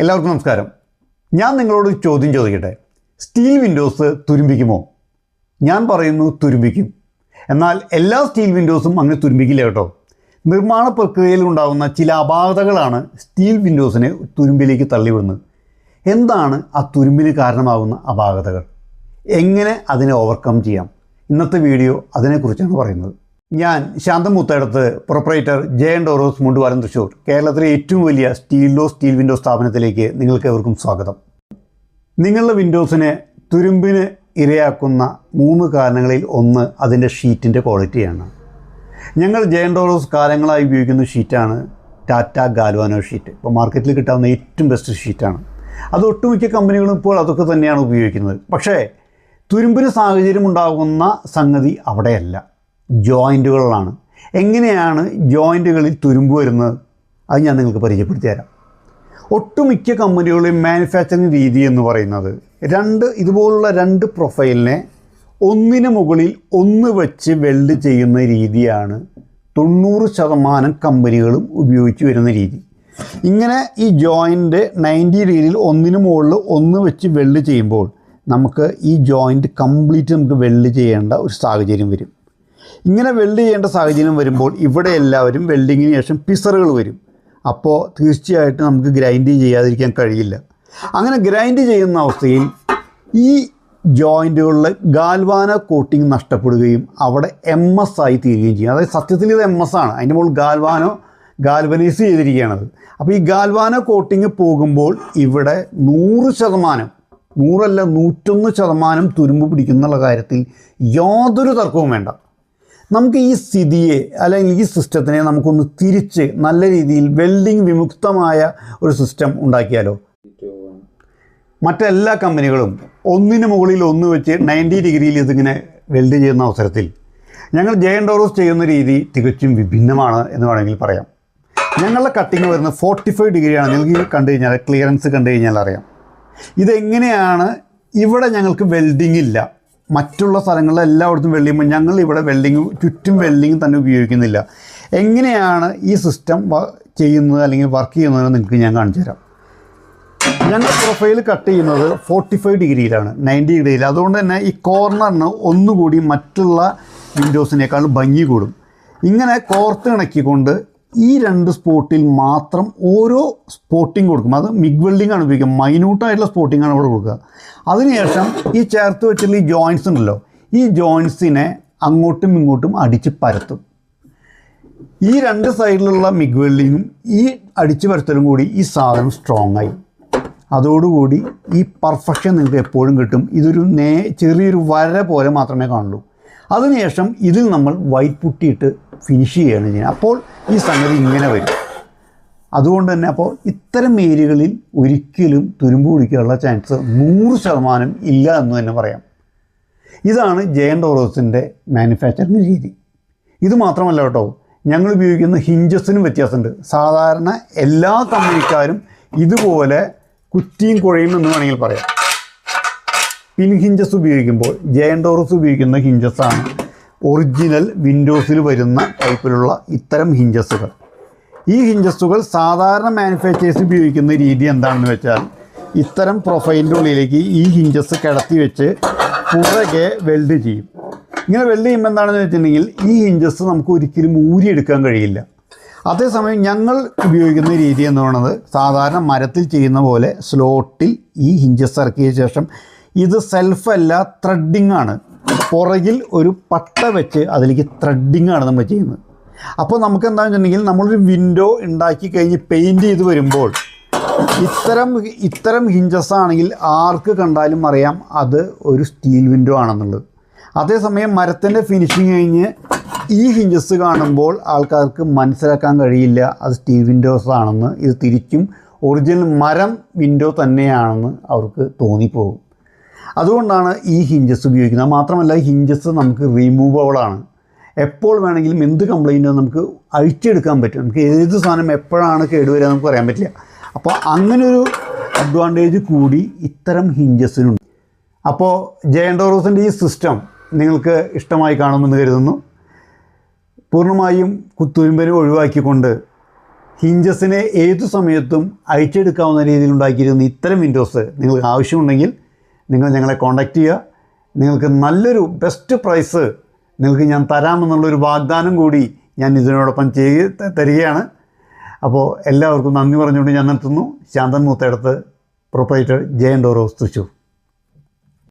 എല്ലാവർക്കും നമസ്കാരം. ഞാൻ നിങ്ങളോട് ചോദ്യം ചോദിക്കട്ടെ? സ്റ്റീൽ വിൻഡോസ് തുരുമ്പിക്കുമോ? ഞാൻ പറയുന്നു തുരുമ്പിക്കും. എന്നാൽ എല്ലാ സ്റ്റീൽ വിൻഡോസും അങ്ങനെ തുരുമ്പിക്കില്ല കേട്ടോ. നിർമ്മാണ പ്രക്രിയയിൽ ഉണ്ടാകുന്ന ചില അപാകതകളാണ് സ്റ്റീൽ വിൻഡോസിനെ തുരുമ്പിലേക്ക് തള്ളിവിടുന്നത്. എന്താണ് ആ തുരുമ്പിന് കാരണമാകുന്ന അപാകതകൾ? എങ്ങനെ അതിനെ ഓവർകം ചെയ്യാം? ഇന്നത്തെ വീഡിയോ അതിനെക്കുറിച്ചാണ് പറയുന്നത്. ഞാൻ ശാന്തമൂത്തടത്ത് പ്രൊപ്പറേറ്റർ ജയൻ ഡോറോസ് മുണ്ടുവാലം തൃശൂർ കേരളത്തിലെ ഏറ്റവും വലിയ സ്റ്റീലോ സ്റ്റീൽ വിൻഡോ സ്ഥാപനത്തിലേക്ക് നിങ്ങൾക്ക് ഏവർക്കും സ്വാഗതം. നിങ്ങളുടെ വിൻഡോസിനെ തുരുമ്പിന് ഇരയാക്കുന്ന മൂന്ന് കാരണങ്ങളിൽ ഒന്ന് അതിന്റെ ഷീറ്റിന്റെ ക്വാളിറ്റിയാണ് ഞങ്ങൾ ജയൻ ഡോറോസ് കാലങ്ങളായി ഉപയോഗിക്കുന്ന ഷീറ്റാണ് ടാറ്റ ഗാൽവാനോ ഷീറ്റ് ഇപ്പോൾ മാർക്കറ്റിൽ കിട്ടാവുന്ന ഏറ്റവും ബെസ്റ്റ് ഷീറ്റാണ് അത് ഒട്ടുമിക്ക കമ്പനികളും ഇപ്പോൾ അതൊക്കെ തന്നെയാണ് ഉപയോഗിക്കുന്നത്. പക്ഷേ തുരുമ്പിന് സാഹചര്യം ഉണ്ടാകുന്ന സംഗതി അവിടെയല്ല. ജോയിന്റുകളിലാണ് എങ്ങനെയാണ് ജോയിന്റുകളിൽ തുരുമ്പ് വരുന്നത്? അത് ഞാൻ നിങ്ങൾക്ക് പരിചയപ്പെടുത്തി തരാം. ഒട്ടുമിക്ക കമ്പനികളുടെയും മാനുഫാക്ചറിങ് രീതി എന്ന് പറയുന്നത് രണ്ട് ഇതുപോലുള്ള രണ്ട് പ്രൊഫൈലിനെ ഒന്നിന് മുകളിൽ ഒന്ന് വെച്ച് വെൽഡ് ചെയ്യുന്ന രീതിയാണ് തൊണ്ണൂറ് ശതമാനം കമ്പനികളും ഉപയോഗിച്ച് വരുന്ന രീതി. ഇങ്ങനെ ഈ ജോയിന്റ് നയന്റി ഡിഗ്രിയിൽ ഒന്നിന് മുകളിൽ ഒന്ന് വെച്ച് വെൽഡ് ചെയ്യുമ്പോൾ നമുക്ക് ഈ ജോയിന്റ് കംപ്ലീറ്റ് നമുക്ക് വെൽഡ് ചെയ്യേണ്ട ഒരു സാഹചര്യം വരും. ഇങ്ങനെ വെൽഡ് ചെയ്യേണ്ട സാഹചര്യം വരുമ്പോൾ ഇവിടെ എല്ലാവരും വെൽഡിങ്ങിന് ശേഷം പിസറുകൾ വരും. അപ്പോൾ തീർച്ചയായിട്ടും നമുക്ക് ഗ്രൈൻഡ് ചെയ്യാതിരിക്കാൻ കഴിയില്ല. അങ്ങനെ ഗ്രൈൻഡ് ചെയ്യുന്ന അവസ്ഥയിൽ ഈ ജോയിന്റുകളിൽ ഗാൽവാന കോട്ടിങ് നഷ്ടപ്പെടുകയും അവിടെ എം എസ് ആയി തീരുകയും ചെയ്യും. അതായത് സത്യത്തിൽ ഇത് എം എസ് ആണ്. അതിന്റെ മുകളിൽ ഗാൽവാനോ ഗാൽവനൈസ് ചെയ്തിരിക്കുകയാണത് അപ്പോൾ ഈ ഗാൽവാന കോട്ടിങ് പോകുമ്പോൾ ഇവിടെ നൂറ് ശതമാനം നൂറല്ല നൂറ്റൊന്ന് ശതമാനം തുരുമ്പ് പിടിക്കുന്നുള്ള കാര്യത്തിൽ യാതൊരു തർക്കവും വേണ്ട. നമുക്ക് ഈ സ്ഥിതിയെ അല്ലെങ്കിൽ ഈ സിസ്റ്റത്തിനെ നമുക്കൊന്ന് തിരിച്ച് നല്ല രീതിയിൽ വെൽഡിംഗ് വിമുക്തമായ ഒരു സിസ്റ്റം ഉണ്ടാക്കിയാലോ? മറ്റെല്ലാ കമ്പനികളും ഒന്നിന് മുകളിൽ ഒന്ന് വെച്ച് നയന്റി ഡിഗ്രിയിൽ ഇതിങ്ങനെ വെൽഡ് ചെയ്യുന്ന അവസരത്തിൽ ഞങ്ങൾ ജയൻ ഡോറോസ് ചെയ്യുന്ന രീതി തികച്ചും വിഭിന്നമാണ് എന്ന് വേണമെങ്കിൽ പറയാം. ഞങ്ങളുടെ കട്ടിങ് വരുന്നത് ഫോർട്ടി ഫൈവ് ഡിഗ്രിയാണ്. നിങ്ങൾക്ക് കണ്ടു കഴിഞ്ഞാൽ ക്ലിയറൻസ് കണ്ടു കഴിഞ്ഞാൽ അറിയാം. ഇതെങ്ങനെയാണ് ഇവിടെ ഞങ്ങൾക്ക് വെൽഡിംഗ് ഇല്ല? മറ്റുള്ള സ്ഥലങ്ങളിൽ എല്ലായിടത്തും വെള്ളിയും ഞങ്ങൾ ഇവിടെ വെൽഡിങ് ചുറ്റും വെൽഡിങ് തന്നെ ഉപയോഗിക്കുന്നില്ല. എങ്ങനെയാണ് ഈ സിസ്റ്റം ചെയ്യുന്നത് അല്ലെങ്കിൽ വർക്ക് ചെയ്യുന്നതെന്ന് നിങ്ങൾക്ക് ഞാൻ കാണിച്ചു തരാം. ഞങ്ങൾ പ്രൊഫൈൽ കട്ട് ചെയ്യുന്നത് ഫോർട്ടി ഫൈവ് ഡിഗ്രിയിലാണ് നയന്റി ഡിഗ്രിയിൽ. അതുകൊണ്ട് തന്നെ ഈ കോർണറിന് ഒന്നുകൂടി മറ്റുള്ള വിൻഡോസിനേക്കാൾ ഭംഗി കൂടും. ഇങ്ങനെ കോർത്ത് ഇണക്കിക്കൊണ്ട് ഈ രണ്ട് സ്പോട്ടിൽ മാത്രം ഓരോ സ്പോട്ടിങ് കൊടുക്കും. അത് മിഗ് വെൽഡിംഗ് ആണ് ഉപയോഗിക്കുക. മൈന്യൂട്ടായിട്ടുള്ള സ്പോട്ടിംഗ് ആണ് അവിടെ കൊടുക്കുക. അതിനുശേഷം ഈ ചേർത്ത് വെച്ചിട്ടുള്ള ഈ ജോയിൻസ് ഉണ്ടല്ലോ ഈ ജോയിൻസിനെ അങ്ങോട്ടും ഇങ്ങോട്ടും അടിച്ച് പരത്തും. ഈ രണ്ട് സൈഡിലുള്ള മിഗ് വെൽഡിങ്ങും ഈ അടിച്ച് പരത്തലും കൂടി ഈ സാധനം സ്ട്രോങ് ആയി. അതോടുകൂടി ഈ പെർഫെക്ഷൻ നിങ്ങൾക്ക് എപ്പോഴും കിട്ടും. ഇതൊരു നേ ചെറിയൊരു വര പോലെ മാത്രമേ കാണുള്ളൂ. അതിനുശേഷം ഇതിൽ നമ്മൾ വൈറ്റ് പുട്ടിയിട്ട് ഫിനിഷ് ചെയ്യുകയാണ് ചെയ്യുന്നത്. അപ്പോൾ ഈ സംഗതി ഇങ്ങനെ വരും. അതുകൊണ്ട് തന്നെ അപ്പോൾ ഇത്തരം ഏരിയകളിൽ ഒരിക്കലും തുരുമ്പ് പിടിക്കാനുള്ള ചാൻസ് നൂറ് ശതമാനം ഇല്ല എന്ന് തന്നെ പറയാം. ഇതാണ് ജയൻ ഡോറോസിന്റെ മാനുഫാക്ചറിങ് രീതി. ഇത് മാത്രമല്ല കേട്ടോ ഞങ്ങൾ ഉപയോഗിക്കുന്ന ഹിഞ്ചസിനും വ്യത്യാസമുണ്ട്. സാധാരണ എല്ലാ കമ്പനിക്കാരും ഇതുപോലെ കുറ്റിയും കുഴയും എന്ന് വേണമെങ്കിൽ പറയാം. പിൻ ഹിഞ്ചസ് ഉപയോഗിക്കുമ്പോൾ ജയൻ ഡോറസ് ഉപയോഗിക്കുന്ന ഹിഞ്ചസാണ് ഒറിജിനൽ വിൻഡോസിൽ വരുന്ന ടൈപ്പിലുള്ള ഇത്തരം ഹിഞ്ചസുകൾ ഈ ഹിഞ്ചസുകൾ സാധാരണ മാനുഫാക്ചേഴ്സ് ഉപയോഗിക്കുന്ന രീതി എന്താണെന്ന് വെച്ചാൽ ഇത്തരം പ്രൊഫൈലിന്റെ ഉള്ളിലേക്ക് ഈ ഹിഞ്ചസ് കിടത്തി വെച്ച് പുറകെ വെൽഡ് ചെയ്യും. ഇങ്ങനെ വെൽഡ് ചെയ്യുമ്പോൾ എന്താണെന്ന് വെച്ചിട്ടുണ്ടെങ്കിൽ ഈ ഹിഞ്ചസ് നമുക്ക് ഒരിക്കലും ഊരിയെടുക്കാൻ കഴിയില്ല. അതേസമയം ഞങ്ങൾ ഉപയോഗിക്കുന്ന രീതി എന്ന് പറയുന്നത് സാധാരണ മരത്തിൽ ചെയ്യുന്ന പോലെ സ്ലോട്ടിൽ ഈ ഹിഞ്ചസ് ഇറക്കിയ ശേഷം ഇത് സെൽഫല്ല ത്രെഡിങ് ആണ്. പുറകിൽ ഒരു പട്ട വെച്ച് അതിലേക്ക് ത്രെഡിങ് ആണ് നമ്മൾ ചെയ്യുന്നത്. അപ്പോൾ നമുക്ക് എന്താണെന്ന് വെച്ചിട്ടുണ്ടെങ്കിൽ നമ്മളൊരു വിൻഡോ ഉണ്ടാക്കി കഴിഞ്ഞ് പെയിന്റ് ചെയ്ത് വരുമ്പോൾ ഇത്തരം ഇത്തരം ഹിഞ്ചസ് ആണെങ്കിൽ ആർക്ക് കണ്ടാലും അറിയാം അത് ഒരു സ്റ്റീൽ വിൻഡോ ആണെന്നുള്ളത്. അതേസമയം മരത്തിന്റെ ഫിനിഷിങ് കഴിഞ്ഞ് ഈ ഹിഞ്ചസ് കാണുമ്പോൾ ആൾക്കാർക്ക് മനസ്സിലാക്കാൻ കഴിയില്ല അത് സ്റ്റീൽ വിൻഡോസ് ആണെന്ന്. ഇത് തിരിച്ചും ഒറിജിനൽ മരം വിൻഡോ തന്നെയാണെന്ന് അവർക്ക് തോന്നിപ്പോകും. അതുകൊണ്ടാണ് ഈ ഹിഞ്ചസ് ഉപയോഗിക്കുന്നത്. മാത്രമല്ല ഹിഞ്ചസ് നമുക്ക് റിമൂവബിൾ ആണ്. എപ്പോൾ വേണമെങ്കിലും എന്ത് കംപ്ലൈന്റോ നമുക്ക് അഴിച്ചെടുക്കാൻ പറ്റും. നമുക്ക് ഏത് സാധനം എപ്പോഴാണ് കേടുവരിക നമുക്ക് പറയാൻ പറ്റില്ല. അപ്പോൾ അങ്ങനൊരു അഡ്വാന്റേജ് കൂടി ഇത്തരം ഹിഞ്ചസിനുണ്ട് അപ്പോൾ ജയൻഡോറോസിന്റെ ഈ സിസ്റ്റം നിങ്ങൾക്ക് ഇഷ്ടമായി കാണുമെന്ന് കരുതുന്നു. പൂർണമായും കുത്തുരുമ്പനെ ഒഴിവാക്കിക്കൊണ്ട് ഹിഞ്ചസിനെ ഏതു സമയത്തും അഴിച്ചെടുക്കാവുന്ന രീതിയിൽ ഉണ്ടാക്കിയിരുന്ന ഇത്തരം വിൻഡോസ് നിങ്ങൾക്ക് ആവശ്യമുണ്ടെങ്കിൽ നിങ്ങൾ ഞങ്ങളെ കോൺടാക്റ്റ് ചെയ്യുക. നിങ്ങൾക്ക് നല്ലൊരു ബെസ്റ്റ് പ്രൈസ് നിങ്ങൾക്ക് ഞാൻ തരാമെന്നുള്ളൊരു വാഗ്ദാനം കൂടി ഞാൻ ഇതിനോടൊപ്പം ചെയ്ത് തരികയാണ്. അപ്പോൾ എല്ലാവർക്കും നന്ദി പറഞ്ഞുകൊണ്ട് ഞാൻ നിർത്തുന്നു. Shanthan Moothayidathu proprietor Jayan doors Thrissur